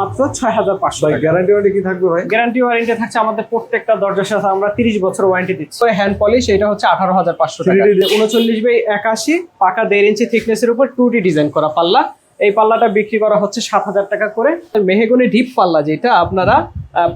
মাত্র ছয় হাজার পাঁচশো গ্যারান্টি ওয়ারেন্টি কি থাকবে ভাই? গ্যারান্টি ওয়ারেন্টি থাকছে আমাদের প্রত্যেকটা দরজার সাথে আমরা তিরিশ বছর ওয়ারেন্টি দিচ্ছি। হ্যান্ড পলিশ এটা হচ্ছে আঠারো হাজার পাঁচশো টাকা। 3D উনচল্লিশ বাই একাশি পাকা দেড় ইঞ্চি থিকনেসের উপর টু ডি ডিজাইন করা পাল্লা। এই পাল্লাটা বিক্রি করা হচ্ছে সাত হাজার টাকা করে। মেহেগুনি ডিপ পাল্লা যেটা আপনারা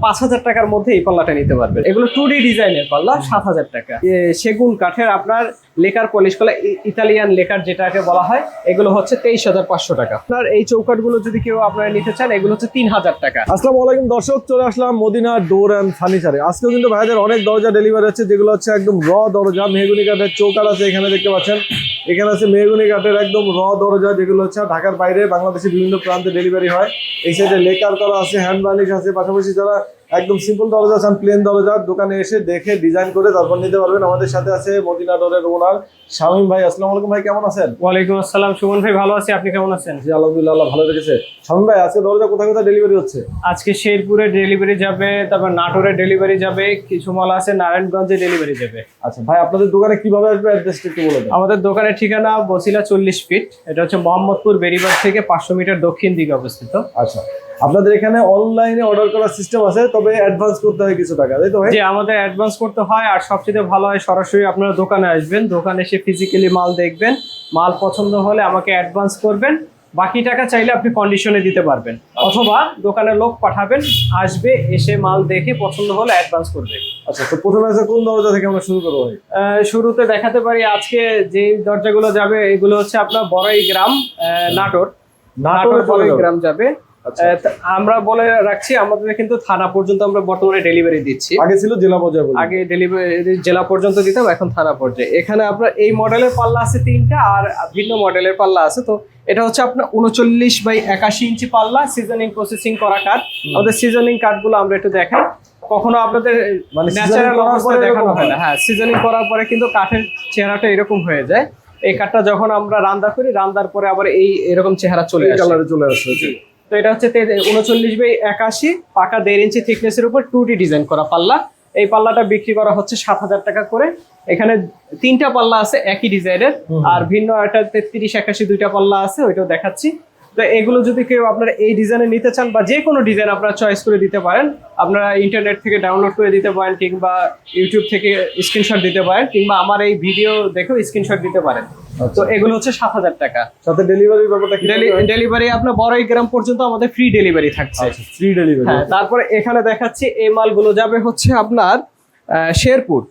পাঁচ হাজার টাকার মধ্যে এই পাল্লাটা নিতে পারবেন। এগুলো টু ডি ডিজাইনের পাল্লা সাত হাজার টাকা। সেগুন কাঠের আপনার লেকার পলিশ করা ইতালিয়ান লেকার যেটাকে বলা হয়, এগুলো হচ্ছে তেইশ হাজার পাঁচশো টাকা। আপনার এই চৌকাটগুলো যদি কেউ আপনারা নিতে চান, এগুলো হচ্ছে তিন হাজার টাকা। আসসালামু আলাইকুম দর্শক, চলে আসলাম মদিনা ডোর অ্যান্ড ফার্নিচারে। আজকেও কিন্তু ভাইদের অনেক দরজা ডেলিভারি হচ্ছে, যেগুলো হচ্ছে একদম র দরজা, মেহগুনি কাঠের চৌকাট আছে এখানে দেখতে পাচ্ছেন। এখানে আছে মেহগুনি কাঠের একদম র দরজা, যেগুলো হচ্ছে ঢাকার বাইরে বাংলাদেশের বিভিন্ন প্রান্তে ডেলিভারি হয়। এই সাইডে লেকার করা আছে হ্যান্ড বার্নিশ আছে, পাশাপাশি যারা একদম সিম্পল দরজা চান প্লেন দরজা, দোকানে এসে দেখে ডিজাইন করে তারপর নিতে পারবেন। আমাদের সাথে আছে মদিনা ডোরের ওনার শামীম ভাই আসসালামু আলাইকুম ভাই কেমন আছেন? ওয়ালাইকুম আসসালাম সুমন ভাই ভালো আছি। আপনি কেমন আছেন? জি আলহামদুলিল্লাহ ভালো রেখেছে শামীম ভাই আজকে দরজা কোথায় কোথায় ডেলিভারি হচ্ছে? আজকে শেরপুরে ডেলিভারি যাবে তারপর নাটোরে ডেলিভারি যাবে কিছু মাল আছে নারায়ণগঞ্জে ডেলিভারি যাবে। আচ্ছা ভাই আপনাদের দোকানে কীভাবে আসবে অ্যাড্রেসটা একটু বলে দেন। আমাদের দোকানের ঠিকানা বসিলা চল্লিশ ফিট এটা হচ্ছে মোহাম্মদপুর বেরিবাগ থেকে পাঁচশো মিটার দক্ষিণ দিকে অবস্থিত। আচ্ছা। আপনাদের এখানে অনলাইনে অর্ডার করার সিস্টেম আছে তবে অ্যাডভান্স করতে হয় কিছু টাকা তাই তো ভাই? যে আমাদের অ্যাডভান্স করতে হয় আর সবচেয়ে ভালো হয় সরাসরি আপনারা দোকানে আসবেন দোকানে এসে ফিজিক্যালি মাল দেখবেন মাল পছন্দ হলে আমাকে অ্যাডভান্স করবেন বাকি টাকা চাইলে আপনি কন্ডিশনে দিতে পারবেন অথবা দোকানে লোক পাঠাবেন আসবে এসে মাল দেখে পছন্দ হলে অ্যাডভান্স করবে। আচ্ছা তো প্রথমে আছে কোন দরজা থেকে আমরা শুরু করব ভাই? শুরুতে দেখাতে পারি আজকে যে দরজাগুলো যাবে এগুলো হচ্ছে আপনার বড়াই গ্রাম নাটোর। নাটোর বড়াই গ্রাম। যাবে। আচ্ছা আমরা বলে রাখছি আমাদের কিন্তু থানা পর্যন্ত আমরা বর্তমানে ডেলিভারি দিচ্ছি। আগে ছিল জেলা পর্যায়ে আগে ডেলিভারি জেলা পর্যন্ত দিতাম এখন থানা পর্যায়ে। এখানে আপনার এই মডেলের পাল্লা আছে তিনটা আর ভিন্ন মডেলের পাল্লা আছে। তো এটা হচ্ছে আপনার উনচল্লিশ বাই একাশি ইঞ্চি পাল্লা সিজনিং প্রসেসিং করা কাঠ। আমাদের সিজনিং কাঠগুলো আমরা একটু দেখাই। কখনো আপনাদের মানে ন্যাচারাল পরে দেখানো হয় না। হ্যাঁ? সিজনিং করার পরে কিন্তু কাঠের চেহারাটা এরকম হয়ে যায়। এই কাঠটা যখন আমরা রান্না করি রান্নার পরে আবার এই এরকম চেহারা চলে আসে। চলে আসছে জি। তো এটা হচ্ছে উনচল্লিশ বাই একাশি পাকা দেড় ইঞ্চি থিকনেসের উপর টু ডি ডিজাইন করা পাল্লা। এই পাল্লাটা বিক্রি করা হচ্ছে সাত হাজার টাকা করে। এখানে তিনটা পাল্লা আছে একই ডিজাইনের। আর ভিন্ন একটা তেত্রিশ একাশি দুইটা পাল্লা আছে ওইটাও দেখাচ্ছি। তো এগুলো যদি কেউ আপনারা এই ডিজাইনে নিতে চান বা যে কোনো ডিজাইন আপনারা চয়েস করে দিতে পারেন আপনারা ইন্টারনেট থেকে ডাউনলোড করে দিতে পারেন কিংবা ইউটিউব থেকে স্ক্রিনশট দিতে পারেন কিংবা আমার এই ভিডিও দেখেও স্ক্রিনশট দিতে পারেন। তো এগুলো হচ্ছে সাত হাজার টাকা। সাথে ডেলিভারি ব্যাপারটা ডেলিভারি আপনার বড়াই গ্রাম পর্যন্ত আমাদের ফ্রি ডেলিভারি থাকছে। আচ্ছা ফ্রি ডেলিভারি হ্যাঁ তারপরে এখানে দেখাচ্ছি এই মালগুলো যাবে হচ্ছে আপনার শেরপুর।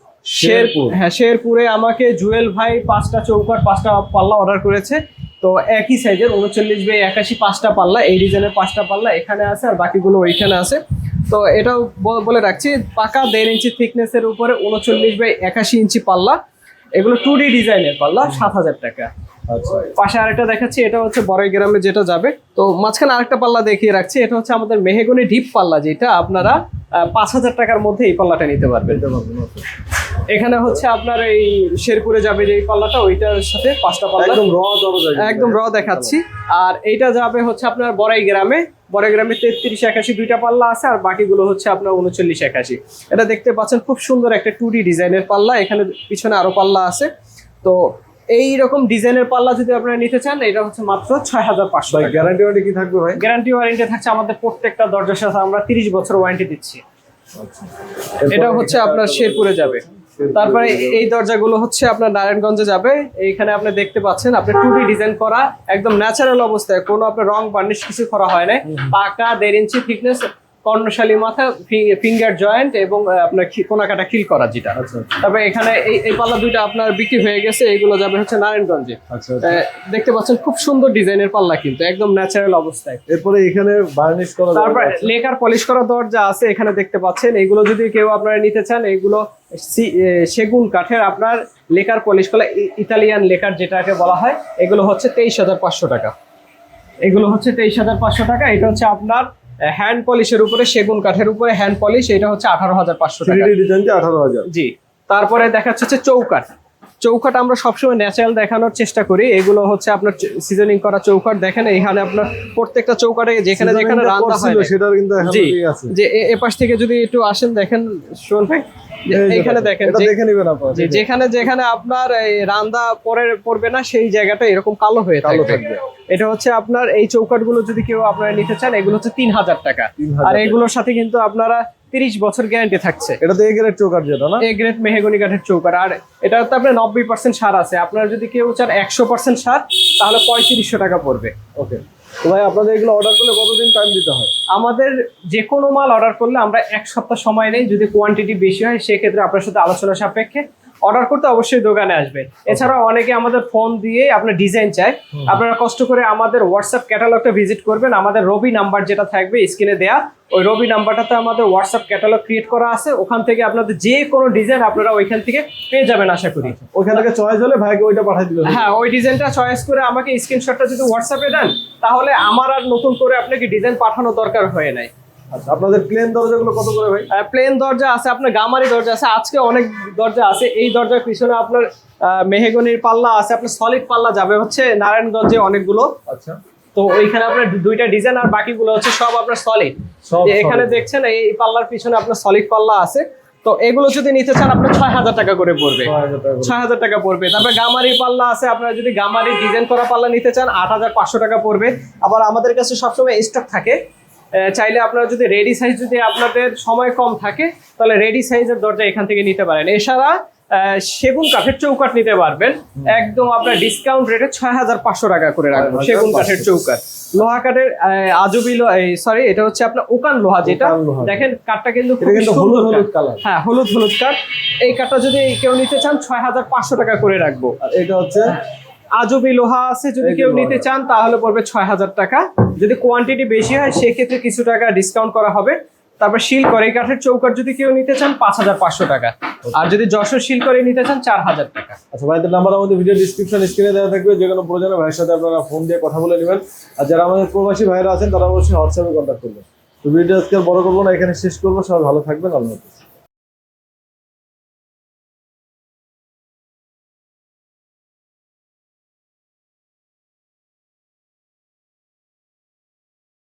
শেরপুর। হ্যাঁ শেরপুরে আমাকে জুয়েল ভাই পাঁচটা চৌকাট পাঁচটা পাল্লা অর্ডার করেছে। তো একই সাইজের উনচল্লিশ বাই একাশি পাঁচটা পাল্লা এই ডিজাইনের পাঁচটা পাল্লা এখানে আছে আর বাকিগুলো ওইখানে আছে। তো এটাও বলে রাখছি পাকা দেড় ইঞ্চি থিকনেসের উপরে উনচল্লিশ বাই একাশি ইঞ্চি পাল্লা। এগুলো টু ডি ডিজাইনের পাল্লা সাত হাজার টাকা। আচ্ছা। পাশে আরেকটা দেখাচ্ছি এটা হচ্ছে বড়াই গ্রামে যেটা যাবে। তো মাঝখানে আরেকটা পাল্লা দেখিয়ে রাখছি এটা হচ্ছে আমাদের মেহেগুনি ডিপ পাল্লা যেটা আপনারা পাঁচ হাজার টাকার মধ্যে এই পাল্লাটা নিতে পারবেন। okay। এখানে হচ্ছে আপনার এই শেরপুরে যাবে যে এই পাল্লাটা ওইটার সাথে পাঁচটা পাল্লা। একদম র একদম র দেখাচ্ছি। আর এইটা যাবে হচ্ছে আপনার বড়াই গ্রামে। বড়াই গ্রামে তেত্রিশ একাশি দুইটা পাল্লা আছে আর বাকিগুলো হচ্ছে আপনার উনচল্লিশ একাশি। এটা দেখতে পাচ্ছেন খুব সুন্দর একটা টুড়ি ডিজাইনের পাল্লা। এখানে পিছনে আরও পাল্লা আছে। তো এই রকম ডিজাইনের পাল্লা যদি আপনারা নিতে চান এটা হচ্ছে মাত্র ছয় হাজার পাঁচশো গ্যারান্টি ওয়ারেন্টি কি থাকবে ভাই? গ্যারান্টি ওয়ারেন্টি থাকছে আমাদের প্রত্যেকটা দরজার সাথে। আমরা তিরিশ বছর ওয়ারেন্টি দিচ্ছি। এটা হচ্ছে আপনার শেরপুরে যাবে। তারপরে এই দরজাগুলো হচ্ছে আপনার নারায়ণগঞ্জে যাবে। এইখানে আপনি দেখতে পাচ্ছেন আপনি টু ডিজাইন করা একদম ন্যাচারাল অবস্থায় কোনো আপনার রং বার্নিশ কিছু করা হয় না পাকা দেড় ইঞ্চি থিকনেস কর্ণশালী মাথা ফিঙ্গার জয়েন্ট এবং আপনার কোনাকাটা খিল করা যেটা। আচ্ছা তারপরে এখানে এই এই পাল্লা দুইটা আপনার বিক্রি হয়ে গেছে এইগুলো যাবে হচ্ছে নারায়ণগঞ্জে। আচ্ছা আচ্ছা। দেখতে পাচ্ছেন খুব সুন্দর ডিজাইনের পাল্লা কিন্তু একদম ন্যাচারাল অবস্থায়। এরপরে এখানে বার্নিশ করা তারপর। লেকার পলিশ করা দরজা আছে এখানে দেখতে পাচ্ছেন। এগুলো যদি কেউ আপনারা নিতে চান এগুলো সেগুন কাঠের আপনার লেকার পলিশ করা ইতালিয়ান লেকার যেটাকে বলা হয় এগুলো হচ্ছে তেইশ হাজার পাঁচশো টাকা। এগুলো হচ্ছে তেইশ হাজার পাঁচশো টাকা এটা হচ্ছে আপনার হ্যান্ড পলিশের উপরে সেগুন কাঠের উপরে হ্যান্ড পলিশ এটা হচ্ছে আঠারো হাজার পাঁচশো টাকা। 3D আঠারো হাজার। জি তারপরে দেখাচ্ছে হচ্ছে চৌকাঠ। চৌকাট আমরা সবসময় ন্যাচারাল দেখানোর চেষ্টা করি। এগুলো হচ্ছে আপনার সিজনিং করা চৌকাট দেখেন এখানে আপনার প্রত্যেকটা চৌকাটে যেখানে যেখানে রান্না হয় কিন্তু যে এপাশ থেকে যদি একটু আসেন দেখেন শোন ভাই এখানে দেখেন যেখানে যেখানে আপনার এই রান্দা পরে পড়বে না সেই জায়গাটা এরকম কালো হয়ে কালো থাকবে। এটা হচ্ছে আপনার এই চৌকাটগুলো যদি কেউ আপনারা নিতে চান এগুলো হচ্ছে তিন হাজার টাকা। আর এগুলোর সাথে কিন্তু আপনারা তিরিশ বছর গ্যারান্টি থাকছে। এটা তো এগের চৌকার যেটা না? এ গ্রেড মেহগনি কাঠের চৌকার আর এটা তো আপনার নব্বই পার্সেন্ট সার আছে। আপনার যদি কেউ চান একশো পার্সেন্ট সার তাহলে পঁয়ত্রিশশো টাকা পড়বে। ওকে। তো ভাই আপনাদের এগুলো অর্ডার করলে কতদিন টাইম দিতে হয়? আমাদের যে কোনো মাল অর্ডার করলে আমরা এক সপ্তাহ সময় নেই। যদি কোয়ান্টিটি বেশি হয় সেক্ষেত্রে আপনার সাথে আলোচনা সাপেক্ষে অর্ডার করতে অবশ্যই দোকানে আসবেন। এছাড়াও অনেকে আমাদের ফোন দিয়ে আপনার ডিজাইন চায়। আপনারা কষ্ট করে আমাদের হোয়াটসঅ্যাপ ক্যাটালগটা ভিজিট করবেন। আমাদের রবি নাম্বার যেটা থাকবে স্ক্রিনে দেয়া। ওই রবি নাম্বারটাতে আমাদের হোয়াটসঅ্যাপ ক্যাটালগ ক্রিয়েট করা আছে। ওখান থেকে আপনাদের যে কোনো ডিজাইন আপনারা ওইখান থেকে পেয়ে যাবেন আশা করি। ওইখান থেকে চয়েস হলে ভাইকে ওইটা পাঠিয়ে দিবেন। হ্যাঁ ওই ডিজাইনটা চয়েস করে আমাকে স্ক্রিনশটটা যদি হোয়াটসঅ্যাপে দেন তাহলে আমার আর নতুন করে আপনাকে ডিজাইন পাঠানো দরকার হয়ে নাই। আচ্ছা আপনাদের প্লেন দরজাগুলো কত করে ভাই? প্লেন দরজা আছে আপনার গামারি দরজা আছে আজকে অনেক দরজা আছে। এই দরজার পিছনে আপনার মেহগনির পাল্লা আছে আপনার সলিড পাল্লা যাবে হচ্ছে নারায়ণগঞ্জে অনেকগুলো। আচ্ছা। তো ওইখানে আপনার দুইটা ডিজাইন আর বাকিগুলো হচ্ছে সব আপনার সলিড এখানে দেখছেন এই পাল্লার পিছনে আপনার সলিড পাল্লা আছে। তো এগুলো যদি নিতে চান আপনার ছয় হাজার টাকা করে পড়বে। ছয় হাজার টাকা পড়বে। তারপরে গামারি পাল্লা আছে আপনারা যদি গামারি ডিজাইন করা পাল্লা নিতে চান আট হাজার পাঁচশো টাকা পড়বে। আবার আমাদের কাছে সবসময় স্টক থাকে। চাইলে আপনারা যদি রেডি সাইজ যদি আপনাদের সময় কম থাকে তাহলে রেডি সাইজের দরজা এখান থেকে নিতে পারেন। এছাড়া সেগুন কাঠের চৌকাঠ নিতে পারবেন। একদম আপনার ডিসকাউন্ট রেটে ছয় হাজার পাঁচশো টাকা করে রাখব 6,500 সেগুন কাঠের চৌকাঠ। লোহা কাঠের আজুবি সরি এটা হচ্ছে আপনার ওকান লোহা যেটা। দেখেন কাঠটা কিন্তু হলুদ হলুদ। কালার। হ্যাঁ হলুদ হলুদ কাঠ। এই কাঠটা যদি কেউ নিতে চান ছয় হাজার পাঁচশো টাকা করে রাখব। এটা হচ্ছে আজবি লোহা আছে যদি কেউ নিতে চান তাহলে পড়বে ছয় হাজার টাকা। যদি কোয়ান্টিটি বেশি হয় সেক্ষেত্রে কিছু টাকা ডিসকাউন্ট করা হবে। তারপর শিল করে কাঠের চৌকাঠ যদি কেউ নিতে চান পাঁচ হাজার পাঁচশো টাকা। আর যদি যশোর শিল করে নিতে চান চার হাজার টাকা। আচ্ছা ভাইদের নাম্বার আমাদের ভিডিও ডিসক্রিপশন স্ক্রিনে দেওয়া থাকবে। যে কোনো প্রয়োজনে ভাইয়ের সাথে আপনারা ফোন দিয়ে কথা বলে নেবেন। আর যারা আমাদের প্রবাসী ভাইরা আছেন তারা অবশ্যই হোয়াটসঅ্যাপে কন্ট্যাক্ট করবেন। তো ভিডিও আজকে বড় করব না এখানে শেষ করব। সবাই ভালো থাকবেন আল্লাহ